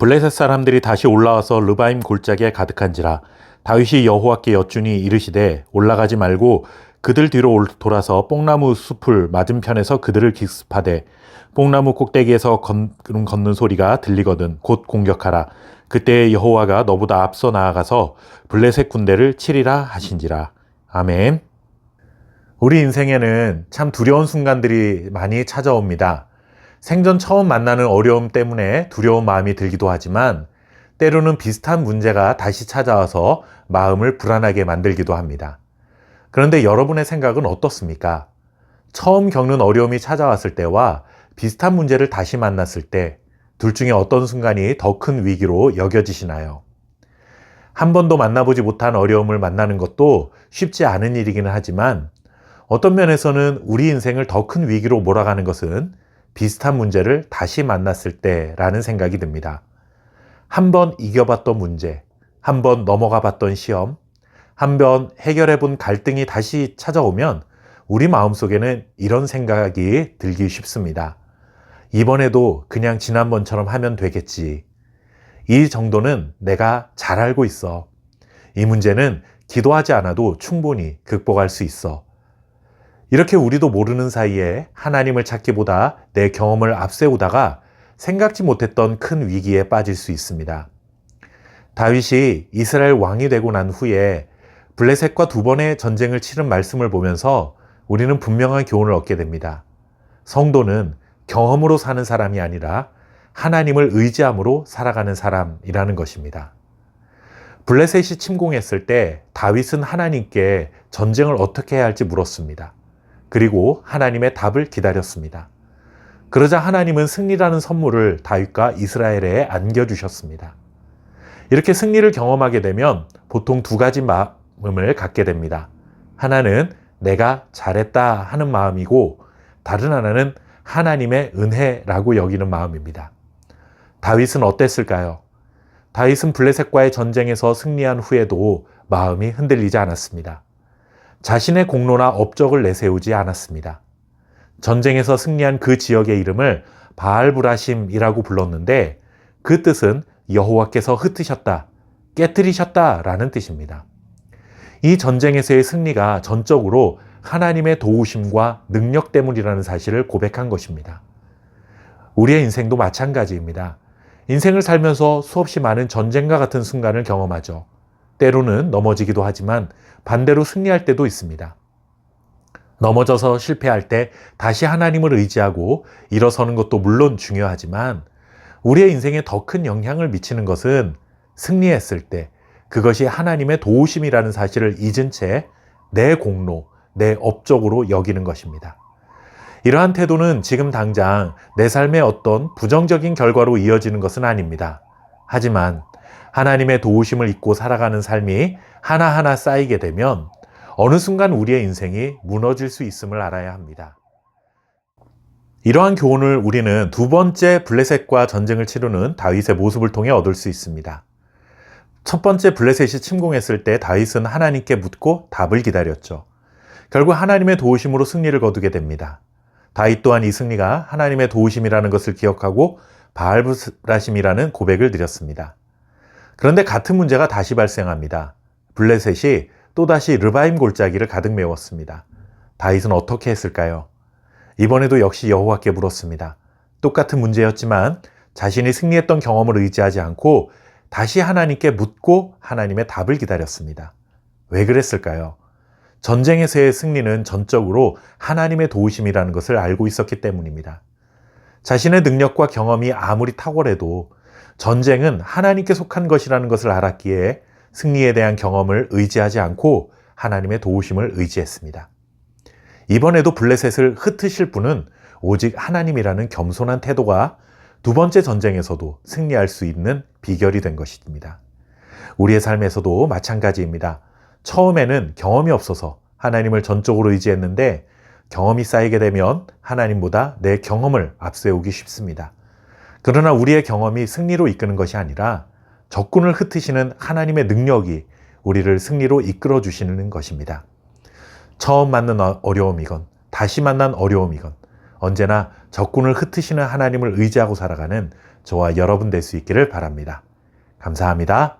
블레셋 사람들이 다시 올라와서 르바임 골짜기에 가득한지라 다윗이 여호와께 여쭈니 이르시되 올라가지 말고 그들 뒤로 올- 돌아서 뽕나무 숲을 맞은편에서 그들을 기습하되 뽕나무 꼭대기에서 건- 걷는 소리가 들리거든 곧 공격하라. 그때 여호와가 너보다 앞서 나아가서 블레셋 군대를 치리라 하신지라. 아멘. 우리 인생에는 참 두려운 순간들이 많이 찾아옵니다. 생전 처음 만나는 어려움 때문에 두려운 마음이 들기도 하지만 때로는 비슷한 문제가 다시 찾아와서 마음을 불안하게 만들기도 합니다. 그런데 여러분의 생각은 어떻습니까? 처음 겪는 어려움이 찾아왔을 때와 비슷한 문제를 다시 만났을 때 둘 중에 어떤 순간이 더 큰 위기로 여겨지시나요? 한 번도 만나보지 못한 어려움을 만나는 것도 쉽지 않은 일이기는 하지만 어떤 면에서는 우리 인생을 더 큰 위기로 몰아가는 것은 비슷한 문제를 다시 만났을 때라는 생각이 듭니다. 한 번 이겨봤던 문제, 한 번 넘어가 봤던 시험, 한 번 해결해 본 갈등이 다시 찾아오면 우리 마음속에는 이런 생각이 들기 쉽습니다. 이번에도 그냥 지난번처럼 하면 되겠지. 이 정도는 내가 잘 알고 있어. 이 문제는 기도하지 않아도 충분히 극복할 수 있어. 이렇게 우리도 모르는 사이에 하나님을 찾기보다 내 경험을 앞세우다가 생각지 못했던 큰 위기에 빠질 수 있습니다. 다윗이 이스라엘 왕이 되고 난 후에 블레셋과 두 번의 전쟁을 치른 말씀을 보면서 우리는 분명한 교훈을 얻게 됩니다. 성도는 경험으로 사는 사람이 아니라 하나님을 의지함으로 살아가는 사람이라는 것입니다. 블레셋이 침공했을 때 다윗은 하나님께 전쟁을 어떻게 해야 할지 물었습니다. 그리고 하나님의 답을 기다렸습니다. 그러자 하나님은 승리라는 선물을 다윗과 이스라엘에 안겨주셨습니다. 이렇게 승리를 경험하게 되면 보통 두 가지 마음을 갖게 됩니다. 하나는 내가 잘했다 하는 마음이고 다른 하나는 하나님의 은혜라고 여기는 마음입니다. 다윗은 어땠을까요? 다윗은 블레셋과의 전쟁에서 승리한 후에도 마음이 흔들리지 않았습니다. 자신의 공로나 업적을 내세우지 않았습니다. 전쟁에서 승리한 그 지역의 이름을 바알브라심이라고 불렀는데 그 뜻은 여호와께서 흩으셨다, 깨뜨리셨다라는 뜻입니다. 이 전쟁에서의 승리가 전적으로 하나님의 도우심과 능력 때문이라는 사실을 고백한 것입니다. 우리의 인생도 마찬가지입니다. 인생을 살면서 수없이 많은 전쟁과 같은 순간을 경험하죠. 때로는 넘어지기도 하지만 반대로 승리할 때도 있습니다. 넘어져서 실패할 때 다시 하나님을 의지하고 일어서는 것도 물론 중요하지만 우리의 인생에 더 큰 영향을 미치는 것은 승리했을 때 그것이 하나님의 도우심이라는 사실을 잊은 채 내 공로, 내 업적으로 여기는 것입니다. 이러한 태도는 지금 당장 내 삶의 어떤 부정적인 결과로 이어지는 것은 아닙니다. 하지만 하나님의 도우심을 잊고 살아가는 삶이 하나하나 쌓이게 되면 어느 순간 우리의 인생이 무너질 수 있음을 알아야 합니다. 이러한 교훈을 우리는 두 번째 블레셋과 전쟁을 치르는 다윗의 모습을 통해 얻을 수 있습니다. 첫 번째 블레셋이 침공했을 때 다윗은 하나님께 묻고 답을 기다렸죠. 결국 하나님의 도우심으로 승리를 거두게 됩니다. 다윗 또한 이 승리가 하나님의 도우심이라는 것을 기억하고 바알브라심이라는 고백을 드렸습니다. 그런데 같은 문제가 다시 발생합니다. 블레셋이 또다시 르바임 골짜기를 가득 메웠습니다. 다윗은 어떻게 했을까요? 이번에도 역시 여호와께 물었습니다. 똑같은 문제였지만 자신이 승리했던 경험을 의지하지 않고 다시 하나님께 묻고 하나님의 답을 기다렸습니다. 왜 그랬을까요? 전쟁에서의 승리는 전적으로 하나님의 도우심이라는 것을 알고 있었기 때문입니다. 자신의 능력과 경험이 아무리 탁월해도 전쟁은 하나님께 속한 것이라는 것을 알았기에 승리에 대한 경험을 의지하지 않고 하나님의 도우심을 의지했습니다. 이번에도 블레셋을 흩으실 분은 오직 하나님이라는 겸손한 태도가 두 번째 전쟁에서도 승리할 수 있는 비결이 된 것입니다. 우리의 삶에서도 마찬가지입니다. 처음에는 경험이 없어서 하나님을 전적으로 의지했는데 경험이 쌓이게 되면 하나님보다 내 경험을 앞세우기 쉽습니다. 그러나 우리의 경험이 승리로 이끄는 것이 아니라 적군을 흩으시는 하나님의 능력이 우리를 승리로 이끌어 주시는 것입니다. 처음 맞는 어- 어려움이건 다시 만난 어려움이건 언제나 적군을 흩으시는 하나님을 의지하고 살아가는 저와 여러분 될 수 있기를 바랍니다. 감사합니다.